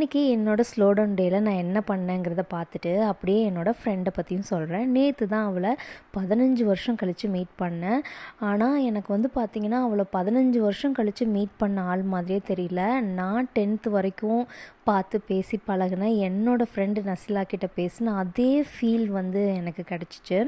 இன்றைக்கி என்னோடய ஸ்லோடவுன் டேயில் நான் என்ன பண்ணேங்கிறத பார்த்துட்டு அப்படியே என்னோடய ஃப்ரெண்டை பற்றியும் சொல்கிறேன் நேற்று தான் அவளை பதினஞ்சு வருஷம் கழித்து மீட் பண்ணேன். ஆனால் எனக்கு வந்து பார்த்திங்கன்னா அவளை பதினஞ்சு வருஷம் கழித்து மீட் பண்ண ஆள் மாதிரியே தெரியல. நான் டென்த்து வரைக்கும் பார்த்து பேசி பழகினேன். என்னோடய ஃப்ரெண்டு நசிலா கிட்ட பேசின அதே ஃபீல் வந்து எனக்கு கிடச்சிச்சு.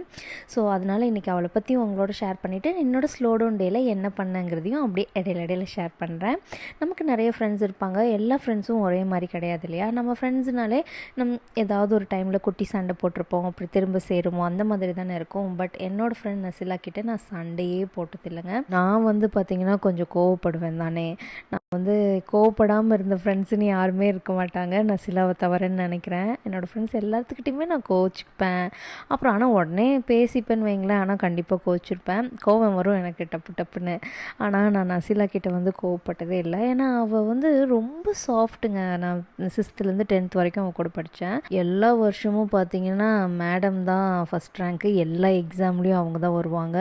ஸோ அதனால் இன்றைக்கி அவளை பற்றி உங்களோட ஷேர் பண்ணிவிட்டு என்னோடய ஸ்லோடவுன் டேயில் என்ன பண்ணேங்கிறதையும் அப்படியே இடையில இடையில ஷேர் பண்ணுறேன் நமக்கு நிறைய ஃப்ரெண்ட்ஸ் இருப்பாங்க. எல்லா ஃப்ரெண்ட்ஸும் ஒரே மாதிரி கிடையாது கிடையாது இல்லையா நம்ம ஃப்ரெண்ட்ஸ்னாலே நம் ஏதாவது ஒரு டைமில் குட்டி சண்டை போட்டிருப்போம் அப்படி திரும்ப சேருவோம் அந்த மாதிரி தானே இருக்கும். பட் என்னோடய ஃப்ரெண்ட் நசிலா கிட்டே நான் சண்டையே போட்டதில்லைங்க. நான் வந்து பார்த்திங்கன்னா கொஞ்சம் கோவப்படுவேன் தானே. நான் வந்து கோவப்படாமல் இருந்த ஃப்ரெண்ட்ஸுன்னு யாருமே இருக்க மாட்டாங்க. நசிலாவை தவறேன்னு நினைக்கிறேன். என்னோடய ஃப்ரெண்ட்ஸ் எல்லாத்துக்கிட்டையுமே நான் கோச்சிப்பேன் அப்புறம் ஆனால் உடனே பேசிப்பேன்னு வைங்களேன். ஆனால் கண்டிப்பாக கோச்சிருப்பேன் கோவம் வரும் எனக்கு டப்பு டப்புன்னு. ஆனால் நான் நசிலா கிட்டே வந்து கோவப்பட்டதே இல்லை. ஏன்னா அவள் வந்து ரொம்ப சாஃப்ட்டுங்க நான் சிக்ஸ்த்துலேருந்து டென்த் வரைக்கும் அவள் கூட படித்தேன் எல்லா வருஷமும் பார்த்தீங்கன்னா மேடம் தான் ஃபஸ்ட் ரேங்க்கு எல்லா எக்ஸாம்லேயும் அவங்க தான் வருவாங்க.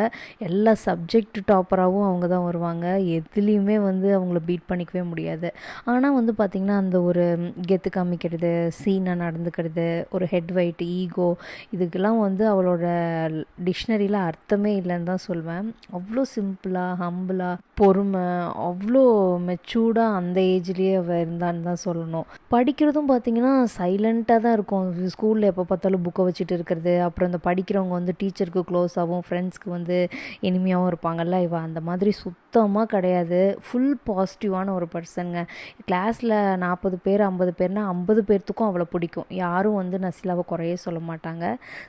எல்லா சப்ஜெக்ட் டாப்பராகவும் அவங்க தான் வருவாங்க. எதுலேயுமே வந்து அவங்கள பீட் பண்ணிக்கவே முடியாது. ஆனால் வந்து பார்த்திங்கன்னா அந்த ஒரு கெத்து காமிக்கிறது சீனாக நடந்துக்கிறது ஒரு ஹெட் வெயிட் ஈகோ இதுக்கெல்லாம் வந்து அவளோட டிக்ஷனரியில் அர்த்தமே இல்லைன்னு தான் சொல்வேன். அவ்வளோ சிம்பிளாக ஹம்பிளாக பொறுமை அவ்வளோ மெச்சூர்டாக அந்த ஏஜ்லேயே அவள் இருந்தான்னு தான் சொல்லணும். படிக்கிறதும் பார்த்திங்கன்னா சைலண்ட்டாக தான் இருக்கும். ஸ்கூலில் எப்போ பார்த்தாலும் புக்கை வச்சுட்டு இருக்கிறது. அப்புறம் இந்த படிக்கிறவங்க வந்து டீச்சருக்கு க்ளோஸாகவும் ஃப்ரெண்ட்ஸ்க்கு வந்து இனிமையாகவும் இருப்பாங்கல்ல இவள் அந்த மாதிரி சுத்தமாக கிடையாது. ஃபுல் பாசிட்டிவான ஒரு பர்சனுங்க. கிளாஸில் நாற்பது பேர் ஐம்பது பேர்னால் ஐம்பது பேர்த்துக்கும் அவளை பிடிக்கும். யாரும் வந்து நசிலாவை குறையே சொல்ல மாட்டாங்க.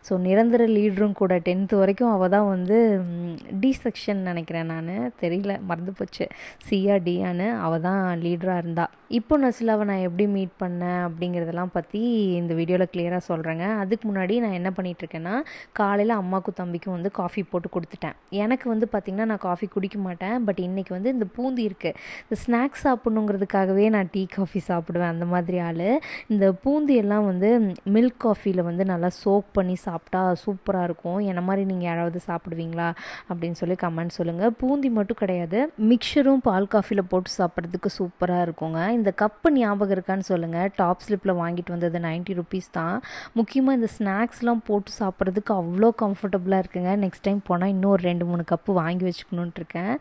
ஸோ நிரந்தர லீடரும் கூட டென்த்து வரைக்கும் அவள் தான் வந்து டி செக்ஷன் நினைக்கிறேன் நான். தெரியல மறந்து போச்சு. சியா டியான்னு அவள் தான் லீடராக இருந்தா. இப்போ நசிலாவை நான் எப்படி மீட் பண்ணேன் அப்படிங்கிறதெல்லாம் பற்றி இந்த வீடியோவில் கிளியராக சொல்கிறேங்க அதுக்கு முன்னாடி நான் என்ன பண்ணிகிட்ருக்கேன்னா காலையில் அம்மாவுக்கும் தம்பிக்கும் வந்து காஃபி போட்டு கொடுத்துட்டேன். எனக்கு வந்து பார்த்திங்கன்னா நான் காஃபி குடிக்க மாட்டேன். பட் இன்றைக்கி வந்து இந்த பூந்தி இருக்குது இந்த ஸ்நாக்ஸ் சாப்பிட்ணுங்கிறதுக்காகவே நான் டீ காஃபி சாப்பிடுவேன். அந்த மாதிரி ஆள். இந்த பூந்தி எல்லாம் வந்து மில்க் காஃபியில் வந்து நல்லா சோக் பண்ணி சாப்பிட்டா சூப்பராக இருக்கும். என்ன மாதிரி நீங்கள் யாராவது சாப்பிடுவீங்களா அப்படின்னு சொல்லி கமெண்ட் சொல்லுங்கள் பூந்தி மட்டும் கிடையாது மிக்சரும் பால் காஃபியில் போட்டு சாப்பிட்றதுக்கு சூப்பராக இருக்குங்க. இந்த கப்பு ஞாபகம் இருக்கான்னு சொல்லுங்கள் டாப் ஸ்லிப்பில் வாங்கிட்டு வந்தது நைன்ட்டி ருபீஸ் தான். முக்கியமாக இந்த ஸ்நாக்ஸ்லாம் போட்டு சாப்பிட்றதுக்கு அவ்வளோ கம்ஃபர்டபுளாக இருக்குங்க. நெக்ஸ்ட் டைம் போனால் இன்னும் ஒரு ரெண்டு மூணு கப்பு வாங்கி வச்சுக்கணுன்ட்டு இருக்கேன்.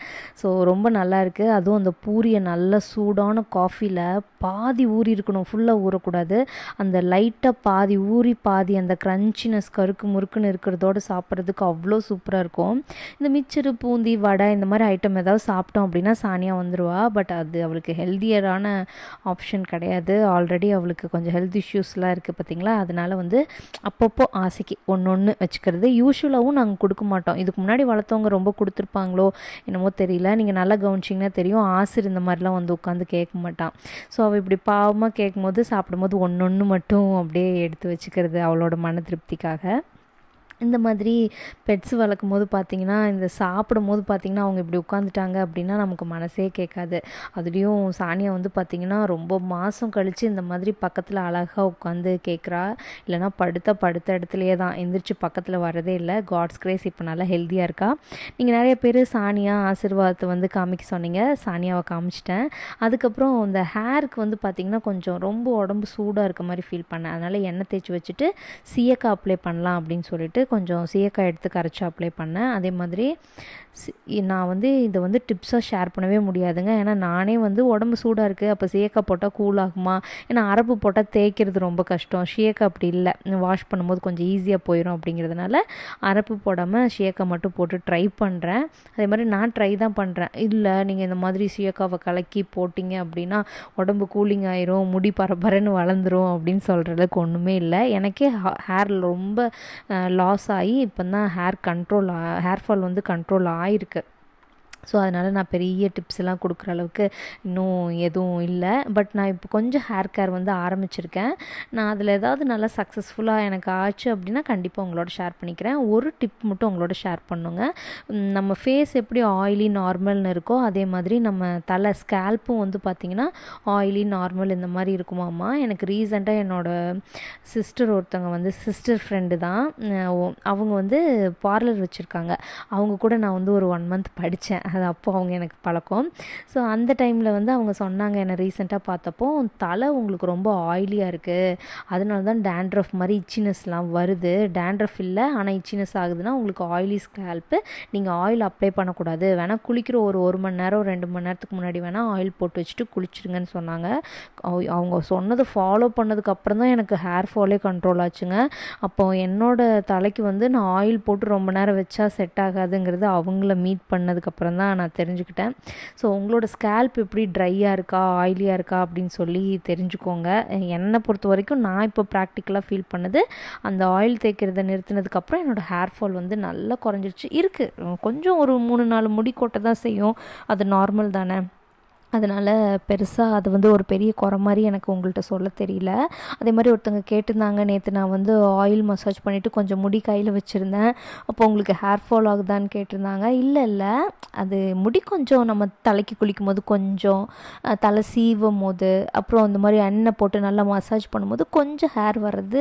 ஸோ ரொம்ப நல்லா இருக்குது அதுவும் அந்த பூரியை நல்லா நல்ல சூடான காஃபியில் பாதி ஊறி இருக்கணும். ஃபுல்லாக ஊறக்கூடாது. அந்த லைட்டாக பாதி ஊறி பாதி அந்த க்ரன்ச்சினஸ் கருக்கு முறுக்குன்னு இருக்கிறதோட சாப்பிட்றதுக்கு அவ்வளோ சூப்பராக இருக்கும். இந்த மிச்சரு பூந்தி வடை இந்த மாதிரி ஐட்டம் ஏதாவது சாப்பிட்டோம் அப்படின்னா சானியாக வந்துடுவா பட் அது அவளுக்கு ஹெல்த்தியரான ஆப்ஷன் கிடையாது. ஆல்ரெடி அவளுக்கு கொஞ்சம் ஹெல்த் இஷ்யூஸ்லாம் இருக்குது பார்த்திங்களா அதனால் வந்து அப்பப்போ ஆசைக்கு ஒன்று ஒன்று வச்சுக்கிறது. யூஸ்வலாகவும் நாங்கள் கொடுக்க மாட்டோம். இதுக்கு முன்னாடி வளர்த்தவங்க ரொம்ப கொடுத்துருப்பாங்களோ என்னமோ தெரியல. நீங்கள் நல்லா கவனிச்சிங்கன்னா தெரியும். ஆசிர் இந்த மாதிரிலாம் வந்து உட்காந்து கேட்க மாட்டான். ஸோ அவள் இப்படி பாவமாக கேட்கும்போது சாப்பிடும்போது ஒன்று ஒன்று மட்டும் அப்படியே எடுத்து வச்சுக்கிறது அவளோட மன திருப்திக்காக. இந்த மாதிரி பெட்ஸ் வளர்க்கும் போது பார்த்திங்கன்னா இந்த சாப்பிடும் போது பார்த்திங்கன்னா அவங்க இப்படி உட்காந்துட்டாங்க அப்படின்னா நமக்கு மனசே கேட்காது. அதுலேயும் சானியா வந்து பார்த்திங்கன்னா ரொம்ப மாதம் கழித்து இந்த மாதிரி பக்கத்தில் அழகாக உட்காந்து கேட்குறா. இல்லைனா படுத்த படுத்த இடத்துலையே தான் எந்திரிச்சு பக்கத்தில் வரதே இல்லை. காட்ஸ் கிரேஸ் இப்போ நல்லா ஹெல்த்தியாக இருக்கா? நீங்கள் நிறைய பேர் சானியா ஆசீர்வாதத்தை வந்து காமிக்க சொன்னீங்க. சானியாவை காமிச்சிட்டேன். அதுக்கப்புறம் இந்த ஹேருக்கு வந்து பார்த்திங்கன்னா கொஞ்சம் ரொம்ப உடம்பு சூடாக இருக்க மாதிரி ஃபீல் பண்ணேன். அதனால் எண்ணெய் தேய்ச்சி வச்சுட்டு சீயக்காய் அப்ளை பண்ணலாம் அப்படின்னு சொல்லிட்டு கொஞ்சம் சீயக்காய் எடுத்து கரைச்சி அப்ளை பண்ணேன். அதே மாதிரி நான் வந்து இதை வந்து டிப்ஸாக ஷேர் பண்ணவே முடியாதுங்க. ஏன்னா நானே வந்து உடம்பு சூடாக இருக்குது அப்போ சீயக்காய் போட்டால் கூல் ஆகுமா? ஏன்னா அரப்பு போட்டால் தேய்க்கிறது ரொம்ப கஷ்டம். ஷியக்காய் அப்படி இல்லை. வாஷ் பண்ணும்போது கொஞ்சம் ஈஸியாக போயிடும் அப்படிங்கிறதுனால அரப்பு போடாமல் ஷியக்காய் மட்டும் போட்டு ட்ரை பண்ணுறேன் அதே மாதிரி நான் ட்ரை தான் பண்ணுறேன் இல்லை நீங்கள் இந்த மாதிரி சீயக்காவை கலக்கி போட்டிங்க அப்படின்னா உடம்பு கூலிங் ஆயிரும் முடி பரபரன்னு வளர்ந்துரும் அப்படின்னு சொல்கிறதுக்கு ஒன்றுமே இல்லை. எனக்கே ஹேர் ரொம்ப லாஸ் ஆகி இப்போ தான் ஹேர் கண்ட்ரோல் ஹேர் ஃபால் வந்து கண்ட்ரோல் ஆகிருக்கு ஸோ அதனால் நான் பெரிய டிப்ஸ் எல்லாம் கொடுக்குற அளவுக்கு இன்னும் எதுவும் இல்லை. பட் நான் இப்போ கொஞ்சம் ஹேர் கேர் வந்து ஆரம்பிச்சிருக்கேன். நான் அதில் ஏதாவது நல்லா சக்ஸஸ்ஃபுல்லாக எனக்கு ஆச்சு அப்படின்னா கண்டிப்பாக உங்களோட ஷேர் பண்ணிக்கிறேன். ஒரு டிப் மட்டும் உங்களோட ஷேர் பண்ணுங்க. நம்ம ஃபேஸ் எப்படி ஆயிலி நார்மல்னு இருக்கோ அதே மாதிரி நம்ம தலை ஸ்கேல்ப்பும் வந்து பார்த்திங்கன்னா ஆயிலி நார்மல் இந்த மாதிரி இருக்குமாம்மா. எனக்கு ரீசெண்டாக என்னோடய சிஸ்டர் ஒருத்தவங்க வந்து சிஸ்டர் ஃப்ரெண்டு தான். அவங்க வந்து பார்லர் வச்சுருக்காங்க. அவங்க கூட நான் வந்து ஒரு ஒன் மந்த் படித்தேன் அது அப்போ அவங்க எனக்கு பழக்கம். ஸோ அந்த டைமில் வந்து அவங்க சொன்னாங்க என்னை ரீசெண்டாக பார்த்தப்போ தலை உங்களுக்கு ரொம்ப ஆயிலியாக இருக்குது அதனால தான் டேண்ட்ரஃப் மாதிரி இச்சினஸ்லாம் வருது. டேண்ட்ரஃப் இல்லை ஆனால் இச்சினஸ் ஆகுதுன்னா உங்களுக்கு ஆயிலி ஸ்கேல்ப்பு நீங்கள் ஆயில் அப்ளை பண்ணக்கூடாது. வேணால் குளிக்கிற ஒரு ஒரு மணி நேரம் ரெண்டு மணி நேரத்துக்கு முன்னாடி வேணால் ஆயில் போட்டு வச்சுட்டு குளிச்சிருங்கன்னு சொன்னாங்க. அவங்க சொன்னதை ஃபாலோ பண்ணதுக்கப்புறம் தான் எனக்கு ஹேர் ஃபாலே கண்ட்ரோல் ஆச்சுங்க. அப்போ என்னோட தலைக்கு வந்து நான் ஆயில் போட்டு ரொம்ப நேரம் வச்சா செட் ஆகாதுங்கிறது அவங்கள மீட் பண்ணதுக்கப்புறம் தான் தான் நான் தெரிஞ்சுக்கிட்டேன். ஸோ உங்களோட ஸ்கேல்ப் எப்படி ட்ரையாக இருக்கா ஆயிலியாக இருக்கா அப்படின்னு சொல்லி தெரிஞ்சுக்கோங்க. என்னை பொறுத்த வரைக்கும் நான் இப்போ ப்ராக்டிக்கலாக ஃபீல் பண்ணது அந்த ஆயில் தேய்க்கிறத நிறுத்தினதுக்கப்புறம் என்னோடய ஹேர் ஃபால் வந்து நல்லா குறைஞ்சிருச்சு. இருக்குது கொஞ்சம் ஒரு மூணு நாலு முடி கொட்ட தான் செய்யும். அது நார்மல் தானே. அதனால் பெருசாக அது வந்து ஒரு பெரிய குறை மாதிரி எனக்கு உங்கள்கிட்ட சொல்ல தெரியல. அதே மாதிரி ஒருத்தங்க கேட்டிருந்தாங்க நேற்று நான் வந்து ஆயில் மசாஜ் பண்ணிவிட்டு கொஞ்சம் முடி கையில் வச்சுருந்தேன். அப்போ உங்களுக்கு ஹேர் ஃபால் ஆகுதான்னு கேட்டிருந்தாங்க. இல்லை இல்லை. அது முடி கொஞ்சம் நம்ம தலைக்கு குளிக்கும் போது கொஞ்சம் தலை சீவும் போது அப்புறம் இந்த மாதிரி எண்ணெய் போட்டு நல்லா மசாஜ் பண்ணும்போது கொஞ்சம் ஹேர் வர்றது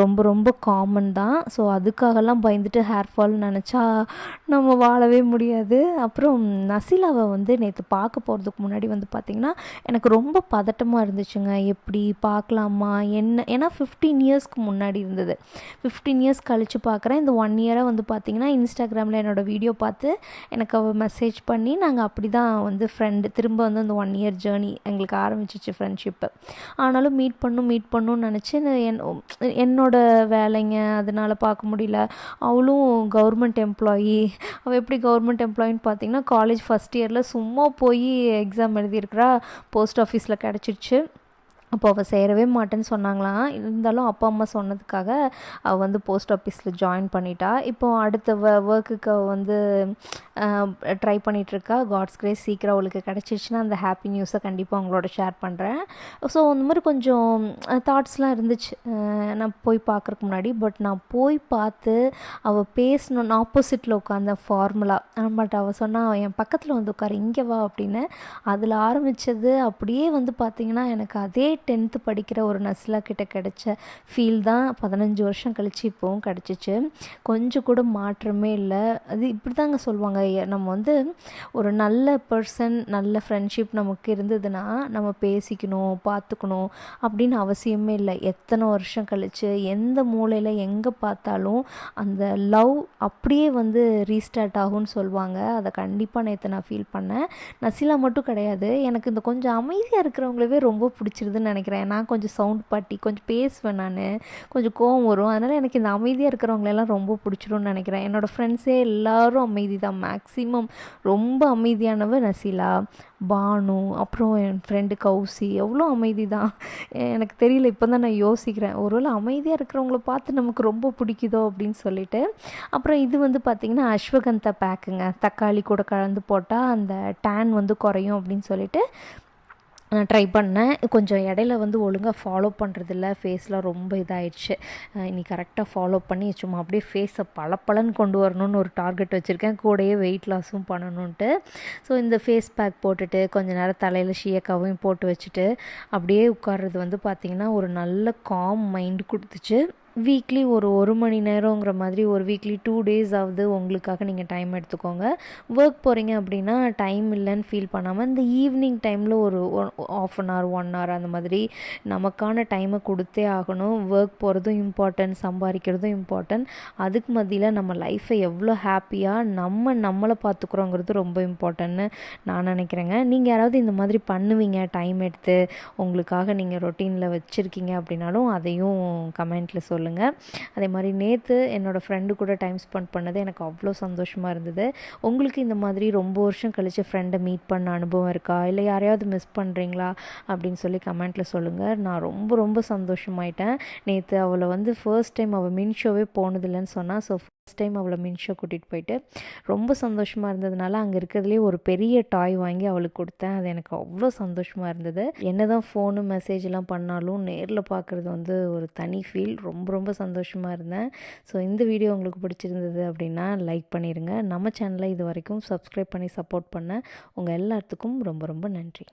ரொம்ப ரொம்ப காமன் தான். ஸோ அதுக்காகலாம் பயந்துட்டு ஹேர் ஃபால் நினச்சா நம்ம வாழவே முடியாது. அப்புறம் நசிலாவை வந்து நேற்று பார்க்க போகிறதுக்கு முன்னாடி முன்னாடி வந்து பார்த்திங்கன்னா எனக்கு ரொம்ப பதட்டமாக இருந்துச்சுங்க. எப்படி பார்க்கலாமா என்ன? ஏன்னா ஃபிஃப்டீன் இயர்ஸ்க்கு முன்னாடி இருந்தது. ஃபிஃப்டீன் இயர்ஸ் கழித்து பார்க்குறேன் இந்த ஒன் இயராக வந்து பார்த்திங்கன்னா இன்ஸ்டாகிராமில் என்னோடய வீடியோ பார்த்து எனக்கு அவள் மெசேஜ் பண்ணி நாங்கள் அப்படி தான் வந்து ஃப்ரெண்டு திரும்ப வந்து அந்த ஒன் இயர் ஜேர்னி எங்களுக்கு ஆரம்பிச்சிச்சு ஃப்ரெண்ட்ஷிப்பு ஆனாலும் மீட் பண்ணும் மீட் பண்ணும்னு நினச்சி என் என்னோட வேலைங்க. அதனால் பார்க்க முடியல. அவளும் கவர்மெண்ட் எம்ப்ளாயி அவள் எப்படி கவர்மெண்ட் எம்ப்ளாயின்னு பார்த்தீங்கன்னா காலேஜ் ஃபஸ்ட் இயரில் சும்மா போய் எக்ஸாம் எழுதியிருக்கிறா போஸ்ட் ஆஃபீஸில் கிடச்சிருச்சு. அப்போ அவள் சேரவே மாட்டேன்னு சொன்னாங்களாம் இருந்தாலும் அப்பா அம்மா சொன்னதுக்காக அவள் வந்து போஸ்ட் ஆஃபீஸில் ஜாயின் பண்ணிட்டா. இப்போ அடுத்த வ ஒர்க்குக்கு அவள் வந்து ட்ரை பண்ணிகிட்ருக்கா காட்ஸ் கிரேஸ் சீக்கிரம் அவளுக்கு கிடச்சிருச்சுன்னா அந்த ஹாப்பி நியூஸை கண்டிப்பாக அவங்களோட ஷேர் பண்ணுறேன் ஸோ அந்த மாதிரி கொஞ்சம் தாட்ஸ்லாம் இருந்துச்சு. நான் போய் பார்க்குறக்கு முன்னாடி. பட் நான் போய் பார்த்து அவள் பேசணுன்னு ஆப்போசிட்டில் உட்காந்த ஃபார்முலா பட் அவள் சொன்னால் என் பக்கத்தில் வந்து உட்காரு இங்கே வா அப்படின்னு. அதில் ஆரம்பித்தது அப்படியே வந்து பார்த்திங்கன்னா எனக்கு அதே டென்த்து படிக்கிற ஒரு நஸ்லா கிட்ட கிடைச்ச ஃபீல் தான் பதினஞ்சு வருஷம் கழிச்சு இப்போவும் கிடச்சிச்சு. கொஞ்சம் கூட மாற்றமே இல்லை. அது இப்படி தாங்க சொல்லுவாங்க நம்ம வந்து ஒரு நல்ல பர்சன் நல்ல ஃப்ரெண்ட்ஷிப் நமக்கு இருந்ததுன்னா நம்ம பேசிக்கணும் பார்த்துக்கணும் அப்படின்னு அவசியமே இல்லை. எத்தனை வருஷம் கழிச்சு எந்த மூலையில் எங்கே பார்த்தாலும் அந்த லவ் அப்படியே வந்து ரீஸ்டார்ட் ஆகும்னு சொல்லுவாங்க அதை கண்டிப்பாக நேற்று நான் ஃபீல் பண்ணேன். நசிலா மட்டும் கிடையாது. எனக்கு இந்த கொஞ்சம் அமைதியாக இருக்கிறவங்களவே ரொம்ப பிடிச்சிருதுன்னு நினைக்கிறேன். நான் கொஞ்சம் சவுண்ட் பாட்டி கொஞ்சம் பேசுவேன் நான். கொஞ்சம் கோவம் வரும். அதனால் எனக்கு இந்த அமைதியாக இருக்கிறவங்களெல்லாம் ரொம்ப பிடிச்சிரும்னு நினைக்கிறேன். என்னோடய ஃப்ரெண்ட்ஸே எல்லாரும் அமைதி தான் மேக்ஸிமம் ரொம்ப அமைதியானவ நசிலா பானு அப்புறம் என் ஃப்ரெண்டு கௌசி. எவ்வளோ அமைதி தான் எனக்கு தெரியல. இப்போ தான் நான் யோசிக்கிறேன். ஒருவேளை அமைதியாக இருக்கிறவங்கள பார்த்து நமக்கு ரொம்ப பிடிக்குதோ அப்படின்னு சொல்லிட்டு. அப்புறம் இது வந்து பார்த்திங்கன்னா அஸ்வகந்தா பேக்குங்க தக்காளி கூட கலந்து போட்டால் அந்த டேன் வந்து குறையும் அப்படின்னு சொல்லிட்டு நான் ட்ரை பண்ணேன். கொஞ்சம் இடையில வந்து ஒழுங்காக ஃபாலோ பண்ணுறதில்ல ஃபேஸ்லாம் ரொம்ப இதாகிடுச்சு இனி கரெக்டாக ஃபாலோ பண்ணி சும்மா அப்படியே ஃபேஸை பளபளன்னு கொண்டு வரணும்னு ஒரு டார்கெட் வச்சுருக்கேன். கூடயே வெயிட் லாஸும் பண்ணணுன்ட்டு ஸோ இந்த ஃபேஸ் பேக் போட்டுட்டு கொஞ்ச நேரம் தலையில் ஷியக்காவையும் போட்டு வச்சுட்டு அப்படியே உட்கார்றது வந்து பார்த்திங்கன்னா ஒரு நல்ல காம் மைண்ட் கொடுத்துச்சு. வீக்லி ஒரு ஒரு மணி நேரங்கிற மாதிரி ஒரு வீக்லி டூ டேஸ் ஆகுது உங்களுக்காக நீங்கள் டைம் எடுத்துக்கோங்க. ஒர்க் போகிறீங்க அப்படின்னா டைம் இல்லைன்னு ஃபீல் பண்ணாமல் இந்த ஈவினிங் டைமில் ஒரு half an hour one hour அந்த மாதிரி நமக்கான டைமை கொடுத்தே ஆகணும். ஒர்க் போகிறதும் இம்பார்ட்டன்ட் சம்பாதிக்கிறதும் இம்பார்ட்டன்ட் அதுக்கு மத்தியில் நம்ம லைஃப்பை எவ்வளோ ஹாப்பியாக நம்ம நம்மளை பார்த்துக்குறோங்கிறது ரொம்ப இம்பார்ட்டன்ட்னு நான் நினைக்கிறேங்க. நீங்கள் யாராவது இந்த மாதிரி பண்ணுவீங்க டைம் எடுத்து உங்களுக்காக நீங்கள் ரொட்டீனில் வச்சுருக்கீங்க அப்படின்னாலும் அதையும் கமெண்ட்டில் சொல்லுங்கள் அதே மாதிரி நேற்று என்னோடய ஃப்ரெண்டு கூட டைம் ஸ்பெண்ட் பண்ணது எனக்கு அவ்வளோ சந்தோஷமாக இருந்தது. உங்களுக்கு இந்த மாதிரி ரொம்ப வருஷம் கழித்து ஃப்ரெண்டை மீட் பண்ண அனுபவம் இருக்கா? இல்லை யாரையாவது மிஸ் பண்ணுறீங்களா அப்படின்னு சொல்லி கமெண்ட்டில் சொல்லுங்கள் நான் ரொம்ப ரொம்ப சந்தோஷமாயிட்டேன். நேற்று அவளை வந்து ஃபர்ஸ்ட் டைம் அவள் மின் ஷோவே போனதில்லைன்னு சொன்னால் ஸோ ஃபஸ்ட் டைம் அவளை மின்ஷோ கூட்டிகிட்டு போயிட்டு ரொம்ப சந்தோஷமாக இருந்ததுனால அங்கே இருக்கிறதுலே ஒரு பெரிய டாய் வாங்கி அவளுக்கு கொடுத்தேன். அது எனக்கு அவ்வளோ சந்தோஷமாக இருந்தது. என்ன தான் ஃபோனு மெசேஜ்லாம் பண்ணாலும் நேரில் பார்க்குறது வந்து ஒரு தனி ஃபீல் ரொம்ப ரொம்ப சந்தோஷமாக இருந்தேன். ஸோ இந்த வீடியோ உங்களுக்கு பிடிச்சிருந்தது அப்படின்னா லைக் பண்ணிடுங்க நம்ம சேனலை இது வரைக்கும் சப்ஸ்கிரைப் பண்ணி சப்போர்ட் பண்ண உங்கள் எல்லாத்துக்கும் ரொம்ப ரொம்ப நன்றி.